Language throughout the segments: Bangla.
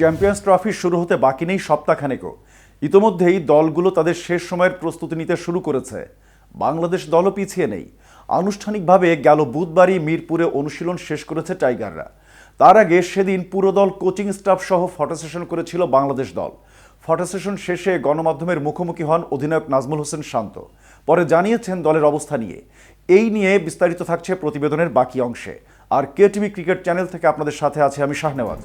চ্যাম্পিয়ন্স ট্রফি শুরু হতে বাকি নেই সপ্তাহখানেকও। ইতোমধ্যেই দলগুলো তাদের শেষ সময়ের প্রস্তুতি নিতে শুরু করেছে। বাংলাদেশ দলও পিছিয়ে নেই। আনুষ্ঠানিকভাবে গেল বুধবারই মিরপুরে অনুশীলন শেষ করেছে টাইগাররা। তার আগে সেদিন পুরো দল কোচিং স্টাফ সহ ফটো সেশন করেছিল বাংলাদেশ দল। ফটো সেশন শেষে গণমাধ্যমের মুখোমুখি হন অধিনায়ক নাজমুল হোসেন শান্ত। পরে জানিয়েছেন দলের অবস্থা নিয়ে। এই নিয়ে বিস্তারিত থাকছে প্রতিবেদনের বাকি অংশে। আর কে টিভি ক্রিকেট চ্যানেল থেকে আপনাদের সাথে আছে আমি শাহনেওয়াজ।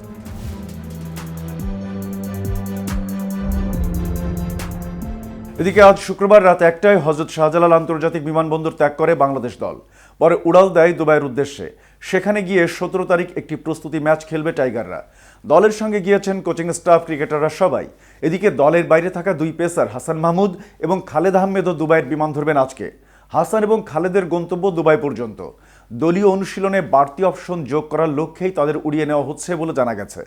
এদিকে আজ শুক্রবার রাত একটায় হজরত শাহজালাল আন্তর্জাতিক বিমানবন্দর ত্যাগ করে বাংলাদেশ দল। পরে উড়াল দেয় দুবাইয়ের উদ্দেশ্যে। সেখানে গিয়ে সতেরো তারিখ একটি প্রস্তুতি ম্যাচ খেলবে টাইগাররা। দলের সঙ্গে গিয়েছেন কোচিং স্টাফ, ক্রিকেটাররা সবাই। এদিকে দলের বাইরে থাকা দুই পেসার হাসান মাহমুদ এবং খালেদ আহমেদও দুবাইয়ের বিমান ধরবেন আজকে। হাসান এবং খালেদের গন্তব্য দুবাই পর্যন্ত। দলীয় অনুশীলনে বাড়তি অপশন যোগ করার লক্ষ্যেই তাদের উড়িয়ে নেওয়া হচ্ছে বলে জানা গেছে।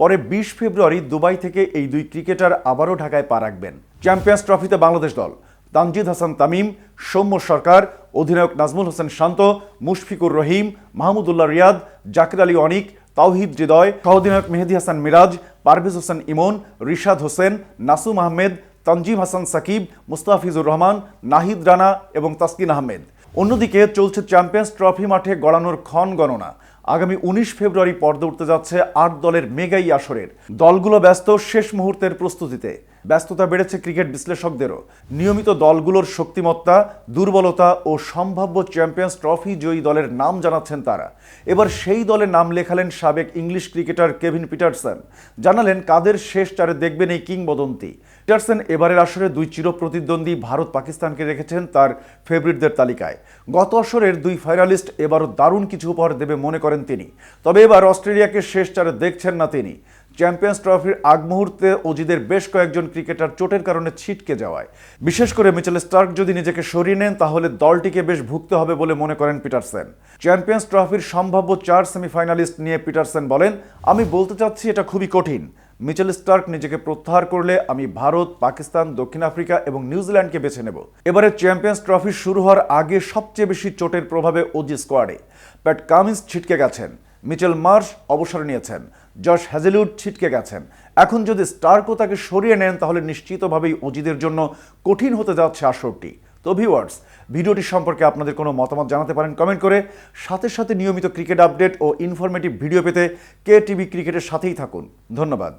পরে বিশ ফেব্রুয়ারি দুবাই থেকে এই দুই ক্রিকেটার আবারও ঢাকায় পা রাখবেন। চ্যাম্পিয়ন্স ট্রফিতে বাংলাদেশ দল, তানজিদ হাসান তামিম, সৌম্য সরকার, অধিনায়ক নাজমুল হোসেন শান্ত, মুশফিকুর রহিম, মাহমুদুল্লাহ রিয়াদ, জাকির আলী অনিক, তাওহিদ হৃদয়, সহঅধিনায়ক মেহেদি হাসান মিরাজ, পারভেজ হোসেন ইমন, রিশাদ হোসেন, নাসুম আহমেদ তঞ্জিম হাসান সাকিব, মুস্তাফিজুর রহমান, নাহিদ রানা এবং তাসকিন আহমেদ। অন্যদিকে চলছে চ্যাম্পিয়ন্স ট্রফি মাঠে গড়ানোর ক্ষণ গণনা। আগামী উনিশ ফেব্রুয়ারি পর্দা উঠতে যাচ্ছে আট দলের মেগাই আসরের। দলগুলো ব্যস্ত শেষ মুহূর্তের প্রস্তুতিতে। ব্যস্ততা বেড়েছে ক্রিকেট বিশ্লেষকদেরও। নিয়মিত দলগুলোর শক্তিমত্তা, দুর্বলতা ও সম্ভাব্য চ্যাম্পিয়ন্স ট্রফি জয়ী দলের নাম জানাচ্ছেন তারা। এবার সেই দলে নাম লেখালেন সাবেক ইংলিশ ক্রিকেটার কেভিন পিটারসন। জানালেন কাদের শেষ চারে দেখবেন এই কিংবদন্তি। পিটারসন এবারের আসরে দুই চিরপ্রতিদ্বন্দ্বী ভারত পাকিস্তানকে রেখেছেন তার ফেভারিটদের তালিকায়। গত আসরের দুই ফাইনালিস্ট এবারও দারুণ কিছু উপহার দেবে মনে করেন তিনি। তবে এবার অস্ট্রেলিয়াকে শেষ চারে দেখছেন না তিনি। চ্যাম্পিয়ন্স ট্রফির আগ মুহূর্তে অজিদের বেশ কয়েকজন ক্রিকেটার চোটের কারণে ছিটকে যাওয়ায়। বিশেষ করে মিচেল স্টার্ক যদি নিজেকে সরিয়ে নেন, তাহলে দলটিকে বেশ ভুগতে হবে বলে মনে করেন পিটারসেন। চ্যাম্পিয়ন্স ট্রফির সম্ভাব্য চার সেমিফাইনালিস্ট নিয়ে পিটারসেন বলেন, আমি বলতে চাচ্ছি এটা খুবই কঠিন। মিচেল স্টার্ক নিজেকে প্রত্যাহার করলে আমি ভারত, পাকিস্তান, দক্ষিণ আফ্রিকা এবং নিউজিল্যান্ডকে বেছে নেব। এবারে চ্যাম্পিয়ন্স ট্রফি শুরু হওয়ার আগে সবচেয়ে বেশি চোটের প্রভাবে ওজি স্কোয়াডে। প্যাট কামিন্স ছিটকে গেছেন। মিচেল মার্শ অবসর নিয়েছেন। জশ হ্যাজেলউড ছিটকে গেছেন। এখন যদি স্টার্কও তাকে সরিয়ে নেন, তাহলে নিশ্চিতভাবেই অজিদের জন্য কঠিন হতে যাচ্ছে আসরটি। তো ভিউয়ার্স ভিডিওটি সম্পর্কে আপনাদের কোনো মতামত জানাতে পারেন কমেন্ট করে। সাথে সাথে নিয়মিত ক্রিকেট আপডেট ও ইনফরমেটিভ ভিডিও পেতে কে টিভি ক্রিকেটের সাথেই থাকুন। ধন্যবাদ।